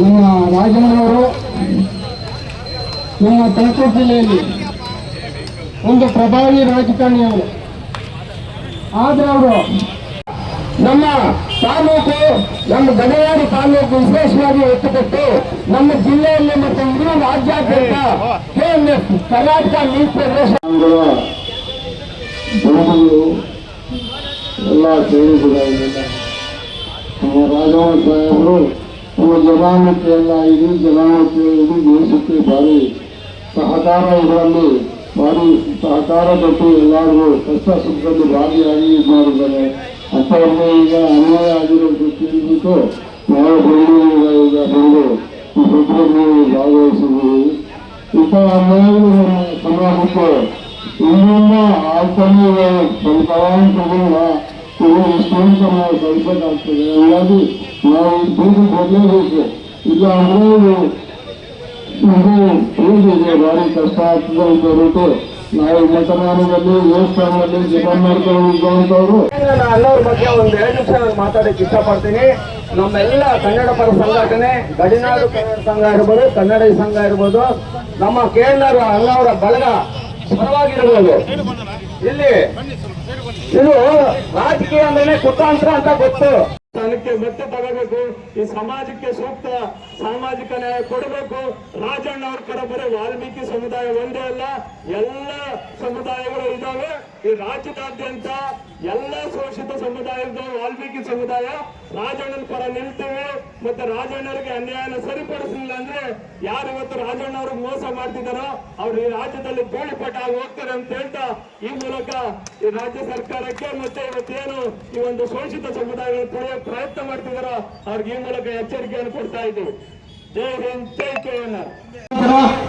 ನಮ್ಮ ರಾಜಣ್ಣವರು ನಮ್ಮ ತುಮಕೂರು ಜಿಲ್ಲೆಯಲ್ಲಿ ಒಂದು ಪ್ರಭಾವಿ ರಾಜಕಾರಣಿ ಅವರು ಆದ್ರೆ ಅವರು ನಮ್ಮ ತಾಲೂಕು, ನಮ್ಮ ಗಡಿಯಾಡಿ ತಾಲೂಕು ವಿಶೇಷವಾಗಿ ಒತ್ತುಕೊಟ್ಟು ನಮ್ಮ ಜಿಲ್ಲೆಯಲ್ಲಿ ಮತ್ತು ಇಡೀ ರಾಜ್ಯಾದ್ಯಂತ ಕೆಎಂಎಫ್ ಕರ್ನಾಟಕ ನೀಟ್ ಫೆಡರೇಷನ್ ಧರ್ಮಗಳು ಎಲ್ಲ ಸೇರಿಸಿದ ನಮ್ಮ ಜನಾಂಗಕ್ಕೆ ಎಲ್ಲ ಇಡೀ ಜನಾಂಗಕ್ಕೆ ಇಡೀ ದೇಶಕ್ಕೆ ಭಾರಿ ಸಹಕಾರ ಇದರಲ್ಲಿ, ಭಾರಿ ಸಹಕಾರ ಕೊಟ್ಟು ಎಲ್ಲರಿಗೂ ಕಷ್ಟ ಸುಖದಲ್ಲಿ ಭಾಗಿಯಾಗಿ ಇದು ಮಾಡಿದ್ದಾರೆ. ಅಂಥವ್ರಿಗೆ ಈಗ ಅನ್ಯಾಯ ಆಗಿರೋದು ಕೇಳಿಬಿಟ್ಟು ನಾವು ಬೆಂಗಳೂರಿಗೆ ಈಗ ಈ ಸುದ್ದಿಯಲ್ಲಿ ಭಾಗವಹಿಸಿದ್ದೀವಿ. ಇಂಥ ಅನ್ಯಾಯಗಳು ನಮ್ಮ ಸಮಾಜಕ್ಕೆ ಇನ್ನೊಂದು ತಗೊಂಡ ಎಷ್ಟೊಂದು ನಾವು ಕಲಿಸಬೇಕಾಗ್ತದೆ ಹೀಗಾಗಿ ನಾವು ಈ ಬೀದಿ ಬದಲೇಬೇಕು ಇಲ್ಲ ಅಂದ್ರೆ ಇದು ಹೇಗಿದೆ ಭಾರಿ ಕಷ್ಟ ಆಗ್ತದೆ ಅಂತ ಹೇಳ್ಬಿಟ್ಟು ನಾವು ಮತದಾನದಲ್ಲಿ ದೇವಸ್ಥಾನದಲ್ಲಿ ಜಪ ಮಾಡ್ಕೊಂಡು ನಾನು ಅನ್ನೋರ ಬಗ್ಗೆ ಒಂದು ಎರಡು ನಿಮಿಷ ನಾನು ಮಾತಾಡಕ್ಕೆ ಇಷ್ಟಪಡ್ತೀನಿ. ನಮ್ಮೆಲ್ಲ ಕನ್ನಡ ಪರ ಸಂಘಟನೆ, ಗಡಿನಾಡು ಕನ್ನಡ ಸಂಘ ಇರ್ಬೋದು, ಕನ್ನಡ ಸಂಘ ಇರ್ಬೋದು, ನಮ್ಮ ಕೆ ಎನ್ ಆರ್ ಅಣ್ಣವರ ಬಳಗ ಪರವಾಗಿರ್ಬೋದು ಇಲ್ಲಿ ಇದು ರಾಜಕೀಯ ಅಂದ್ರೆ ಕುತಾಂತ್ರ ಅಂತ ಗೊತ್ತು. ಸ್ಥಾನಕ್ಕೆ ಮತ್ತೆ ತಗೋಬೇಕು, ಈ ಸಮಾಜಕ್ಕೆ ಸೂಕ್ತ ಸಾಮಾಜಿಕ ನ್ಯಾಯ ಕೊಡಬೇಕು. ರಾಜಣ್ಣ ಅವ್ರ ಕಡೆ ಬರೀ ವಾಲ್ಮೀಕಿ ಸಮುದಾಯ ಒಂದೇ ಅಲ್ಲ, ಎಲ್ಲ ಸಮುದಾಯಗಳು ಇದಾವೆ ಈ ರಾಜ್ಯದಾದ್ಯಂತ ಎಲ್ಲ ಶೋಷಿತ ಸಮುದಾಯದ ವಾಲ್ಮೀಕಿ ಸಮುದಾಯ, ರಾಜಣ್ಣನ ಪರ ನಿಲ್ತೇವೆ. ಮತ್ತೆ ರಾಜಣ್ಣರಿಗೆ ಅನ್ಯಾಯನ ಸರಿಪಡಿಸಲಿಲ್ಲ ಅಂದ್ರೆ ಯಾರು ಇವತ್ತು ರಾಜಣ್ಣ ಅವ್ರಿಗೆ ಮೋಸ ಮಾಡ್ತಿದಾರೋ ಅವ್ರು ಈ ರಾಜ್ಯದಲ್ಲಿ ಧೂಳಿಪಟ ಆಗಿ ಹೋಗ್ತಾರೆ ಅಂತ ಹೇಳ್ತಾ ಈ ಮೂಲಕ ಈ ರಾಜ್ಯ ಸರ್ಕಾರಕ್ಕೆ ಮತ್ತೆ ಇವತ್ತೇನು ಈ ಒಂದು ಶೋಷಿತ ಸಮುದಾಯಗಳು ಪಡೆಯೋ ಪ್ರಯತ್ನ ಮಾಡ್ತಿದಾರೋ, ಅವ್ರಿಗೆ ಈ ಮೂಲಕ ಎಚ್ಚರಿಕೆಯನ್ನು ಕೊಡ್ತಾ ಇದ್ದೀವಿ. Jai Hind, Jai K N R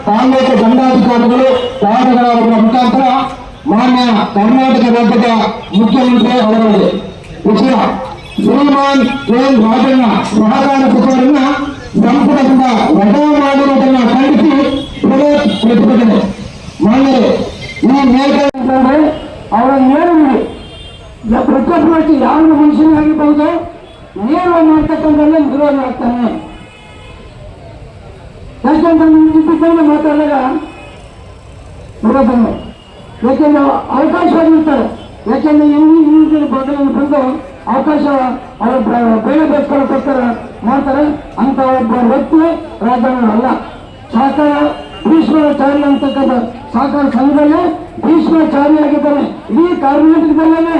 taluk ದಂಡಾಧಿಕಾರಿಗಳು ಕಾರ್ಯಗಳ ಮುಖಾಂತರ ಮಾನ್ಯ ಕರ್ನಾಟಕ ರಾಜ್ಯದ ಮುಖ್ಯಮಂತ್ರಿ ಅವರಲ್ಲಿ ವಿಷಯ, ಶ್ರೀಮಾನ್ ಎನ್ ರಾಜಣ್ಣ ಸಹಕಾರ ಸಚಿವರನ್ನ ಸಂಪುಟದಿಂದ ವಜಾ ಮಾಡಿರುವುದನ್ನ ಖಂಡಿಸಿ ಬೃಹತ್ ಪ್ರತಿಭಟನೆ ಮಾನ್ಯರೇ, ಈ ಮೇಲ್ಕಂಡ್ರೆ ಅವರ ನೇರವಾಗಿ ಪ್ರತಿಯೊಬ್ಬರು ಯಾವ ಮನುಷ್ಯನ ವಿರೋಧ ಆಗ್ತಾನೆ ಯಾಕೆಂದ್ರೆ ಮಾತಾಡಿದಾಗ ಬರೋದನ್ನು ಯಾಕೆಂದ್ರೆ ಅವಕಾಶವಾಗಿರ್ತಾರೆ ಯಾಕೆಂದ್ರೆ ಹಿಂದಿ ಹಿಂದಿನ ಬದಲನ್ನು ಬಂದು ಅವಕಾಶ ಅವರ ಬೇರೆ ಬೇಸ್ಕೊಳ್ಳೋಕ್ಕೋಸ್ಕರ ಮಾಡ್ತಾರೆ. ಅಂತ ಒಬ್ಬ ವ್ಯಕ್ತಿ ರಾಜಣ್ಣ ಅಲ್ಲ. ಸಹಕಾರ ಭೀಷ್ಮಾಚಾರ್ಯ ಅಂತಕ್ಕಂಥ ಸಹಕಾರ ಸಂಘದಲ್ಲೇ ಭೀಷ್ಮಾಚಾರ್ಯ ಆಗಿದ್ದಾನೆ. ಇಡೀ ಕರ್ನಾಟಕದಲ್ಲೇ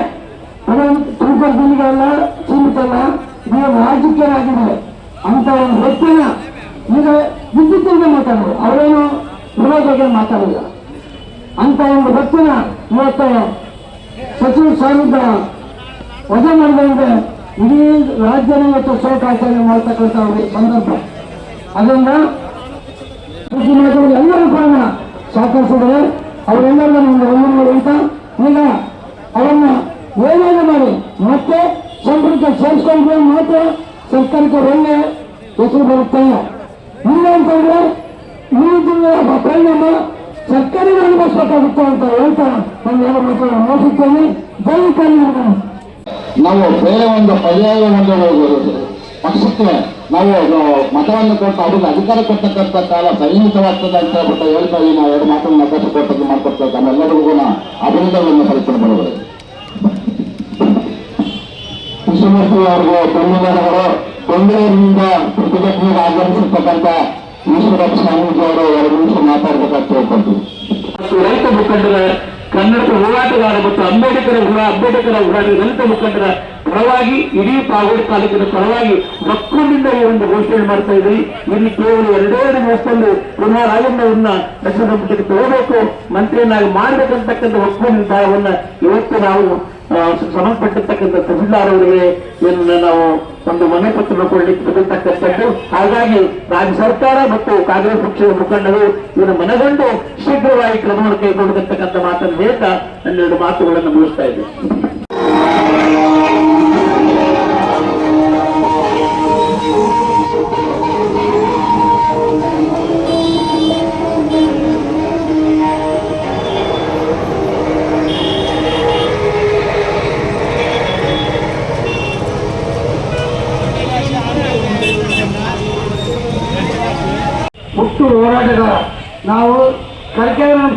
ತುಮಕೂರು ಜಿಲ್ಲೆಗಳೆಲ್ಲ ಸೀಮಿತ ಅಲ್ಲ ನೀವು ರಾಜಕೀಯರಾಗಿದ್ದಾರೆ ಅಂತ ಒಂದು ವ್ಯಕ್ತಿನ ಈಗ ವಿದ್ಯುತ್ತಿಂದ ಮಾತಾಡೋದು ಅವರೇನು ವಿರೋಧ ಮಾತಾಡಿಲ್ಲ ಅಂತ ಒಂದು ವ್ಯಕ್ತಿನ ಇವತ್ತು ಸಚಿವ ಸ್ಥಾನದ ವಜಾ ಮಾಡಿದಂತೆ ಇಡೀ ರಾಜ್ಯನ ಇವತ್ತು ಶೋಕಾಚರಣೆ ಮಾಡ್ತಕ್ಕಂಥ ಒಂದು ಸಂದರ್ಭ. ಅದರಿಂದ ಎಲ್ಲರೂ ಕಾರಣ ಸಹಕರಿಸಿದರೆ ಅವರೆಲ್ಲರೂ ನಮ್ಮ ಒಂದು ಅಂತ. ಈಗ ಅವರನ್ನು ಏನೇನು ಮಾಡಿ ಮತ್ತೆ ಸಂಪರ್ಕ ಸೇರಿಸ್ಕೊಂಡ್ರೆ ಮಾತ್ರ ಸರ್ಕಾರಕ್ಕೆ ಒಳ್ಳೆ ಹೆಸರು ಬರುತ್ತೆ. ಇಲ್ಲ ಅಂತಂದ್ರೆ ಈ ಜಿಲ್ಲೆಯ ಪರಿಣಾಮ ಸರ್ಕಾರಿ ಅನುಭವಿಸಬೇಕಾಗುತ್ತೆ ಅಂತ ಹೇಳ್ತಾ ನಾನು ಎರಡು ಮಾತನ್ನು ನೋಡುತ್ತೇನೆ ಕರ್ನಾಟಕ. ನಾವು ಬೇರೆ ಒಂದು ಪರ್ಯಾಯ ಒಂದು ಪಕ್ಷಕ್ಕೆ ನಾವು ಮತವನ್ನು ಕೊಟ್ಟು ಅವ್ರಿಗೆ ಅಧಿಕಾರ ಕೊಡ್ತಕ್ಕಂಥ ಕಾಲ ಸೈನಿಕವಾಗ್ತದೆ ಅಂತ ಹೇಳ್ಬಿಟ್ಟು ಹೇಳ್ತಾ ನಾವು ಎರಡು ಮಾತನ್ನು ಅವಕಾಶ ಕೊಟ್ಟದ್ದು ಮಾಡ್ಕೊಡ್ತೇವೆ. ನಮ್ಮೆಲ್ಲರಿಗೂ ಅಭಿನಂದನೆಯನ್ನು ಸಲ್ಲಿಸಲು ಬರುವುದು ಕೃಷ್ಣಮೂರ್ತಿ ಅವರಿಗೆ ಧನ್ಯವಾದಗಳು. ಬೆಂಗಳೂರಿನಿಂದ ಪ್ರತಿಭಟನೆಗೆ ಆಗಮಿಸಿರ್ತಕ್ಕಂಥ ಈಶ್ವರಪ್ಪ ಸ್ವಾಮೀಜಿ ಅವರು ಎರಡು ನಿಮಿಷ ಮಾತಾಡಬೇಕಂತ ಹೇಳ್ಕೊಳ್ತೀವಿ ರೈತ ಮುಖಂಡರ ಕನ್ನಡ ಹೋರಾಟಗಾರ ಮತ್ತು ಅಂಬೇಡ್ಕರ್ ಹೋರಾ ಅಂಬೇಡ್ಕರ್ ಹೋರಾಟ ದಲಿತ ಮುಖಂಡರ ಪರವಾಗಿ ಇಡೀ ಪಾಗೋಡು ತಾಲೂಕಿನ ಪರವಾಗಿ ಮಕ್ಕಳಿಂದ ಈ ಒಂದು ಘೋಷಣೆ ಮಾಡ್ತಾ ಇದ್ರಿ. ಇಲ್ಲಿ ಕೇವಲ ಎರಡೇ ದಿವಸದಲ್ಲಿ ಪುನಃ ರಾಜಣ್ಣವ್ರನ್ನ ದಕ್ಷಿಣ ಸಂಪುಟಕ್ಕೆ ತಗೋಬೇಕು, ಮಂತ್ರಿಯನ್ನಾಗಿ ಮಾಡಬೇಕಂತಕ್ಕಂಥ ಒಕ್ಕೂಲ ನಿರ್ಧಾರವನ್ನ ಇವತ್ತು ನಾವು ಸಂಬಂಧಪಟ್ಟಿರ್ತಕ್ಕಂಥ ತಹಸೀಲ್ದಾರ್ ಅವರಿಗೆ ನಾವು ಒಂದು ಮನೆ ಪತ್ರ ಕೊಡಲಿಕ್ಕೆ ಬರತಕ್ಕಂಥದ್ದು ಹಾಗಾಗಿ ರಾಜ್ಯ ಸರ್ಕಾರ ಮತ್ತು ಕಾಂಗ್ರೆಸ್ ಪಕ್ಷದ ಮುಖಂಡರು ಇದನ್ನು ಮನಗಂಡು ಶೀಘ್ರವಾಗಿ ಕ್ರಮವನ್ನು ಕೈಗೊಳ್ಳತಕ್ಕಂಥ ಮಾತನ್ನು ಹೇಳ್ತಾ ನನ್ನೆರಡು ಮಾತುಗಳನ್ನು ಮುಗಿಸ್ತಾ ಇದ್ದೇನೆ.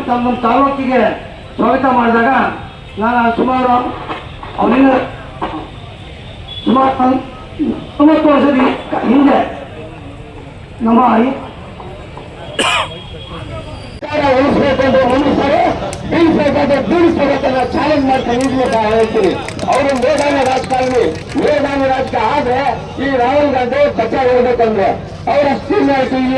ನಮ್ಮ ತಾಲೂಕಿಗೆ ಸ್ವಾಗತ ಮಾಡಿದಾಗ ನಾನು ಸುಮಾರು ಅವನಿಂದ ಸುಮಾರು ತೊಂಬತ್ತು ವರ್ಷದ ಹಿಂದೆ ನಮ್ಮ ಈ- ಸರ್ಕಾರ ಉಳಿಸ್ಬೇಕು ಅಂದ್ರೆ ಮನುಷ್ಯರು ಬೀಳಿಸಬೇಕಾದ್ರೆ ಬೀಳಿಸಬೇಕನ್ನ ಚಾಲೆಂಜ್ ಮಾಡ್ತಾ ಹೇಳ್ತೀನಿ. ಅವರು ಮೇಧಾವಿ ರಾಜಕಾರಣಿ, ಮೇಧಾವಿ ರಾಜಕಾರಣ ಆದ್ರೆ ಈ ರಾಹುಲ್ ಗಾಂಧಿ ಬಚಾವ್ ಹೋಗ್ಬೇಕಂದ್ರೆ ಅವರ ಸೀನಿಯಾರಿಟಿ ಇಲ್ಲ.